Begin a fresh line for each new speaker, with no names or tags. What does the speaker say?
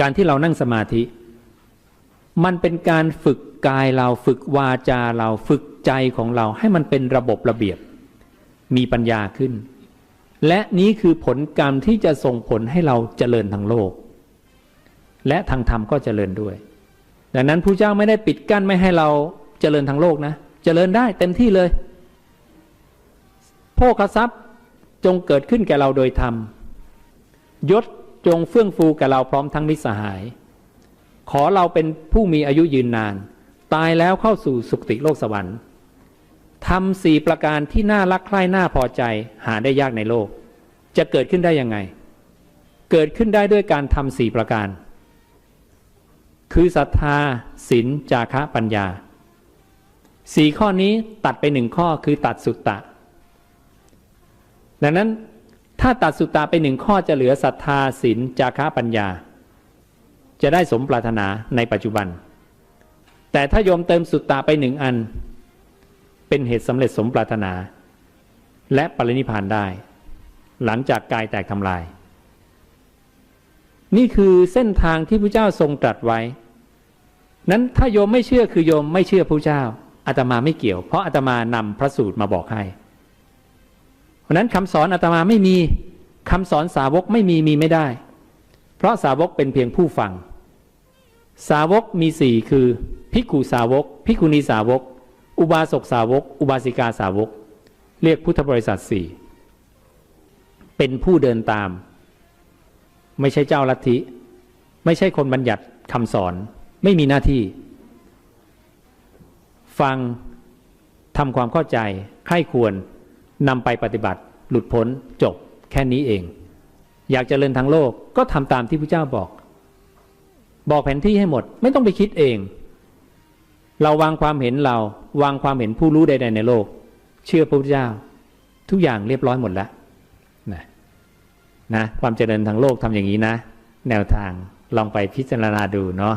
การที่เรานั่งสมาธิ มันเป็นการฝึกกายเราฝึกวาจาเราฝึกใจของเราให้มันเป็นระบบระเบียบ มีปัญญาขึ้น และนี้คือผลกรรมที่จะส่งผลให้เราเจริญทางโลก และทางธรรมก็เจริญด้วย ดังนั้นผู้เจ้าไม่ได้ปิดกั้นไม่ให้เราเจริญทางโลกนะ เจริญได้เต็มที่เลยโภคทรัพย์จงเกิดขึ้นแก่เราโดยธรรมยศ จงเฟื่องฟูแก่เราพร้อมทั้งมิตรสหาย ขอเราเป็นผู้มีอายุยืนนาน ตายแล้วเข้าสู่สุคติโลกสวรรค์ทำสี่ประการที่น่ารักใคร่น่าพอใจหาได้ยากในโลก จะเกิดขึ้นได้ยังไง เกิดขึ้นได้ด้วยการทำสี่ประการ คือศรัทธาศีลจาคะปัญญาสี่ข้อนี้ตัดไปหนึ่งข้อคือตัดสุตตะ ดังนั้น ถ้าตัดสุตตะไปหนึ่งข้อจะเหลือศรัทธาศีลจาคะปัญญา จะได้สมปรารถนาในปัจจุบัน แต่ถ้าโยมเติมสุตตะไปหนึ่งอัน เป็นเหตุสำเร็จสมปรารถนา และปรินิพานได้ หลังจากกายแตกทำลาย นี่คือเส้นทางที่พระเจ้าทรงตรัสไว้ นั้นถ้าโยมไม่เชื่อคือโยมไม่เชื่อพระเจ้าอาตมาไม่เกี่ยว เพราะอาตมานำพระสูตรมาบอกให้ ราะนั้นคำสอนอาตมาไม่มีคำสอนสาวกไม่มีมีไม่ได้ เพราะสาวกเป็นเพียงผู้ฟัง สาวกมีสี่คือภิกขุสาวกภิกขุณีสาวก อุบาสกสาวก อุบาสิกาสาวก เรียกพุทธบริษัทสี่เป็นผู้เดินตาม ไม่ใช่เจ้าลัทธิ ไม่ใช่คนบัญญัติคำสอนไม่มีหน้าที่ ฟังทำความเข้าใจใคร่ควร นำไปปฏิบัติหลุดพ้นจบแค่นี้เอง อยากจเจริญทางโลกก็ทำตามที่พระเจ้าบอก บอกแผนที่ให้หมดไม่ต้องไปคิดเอง เราวางความเห็นเราวางความเห็นผู้รู้ใด ๆ ในโลก เชื่อพระพุทธเจ้า ทุกอย่างเรียบร้อยหมดแล้วนะนะความเจริญทางโลกทำอย่างนี้นะ แนวทางลองไปพิจารณาดูเนาะ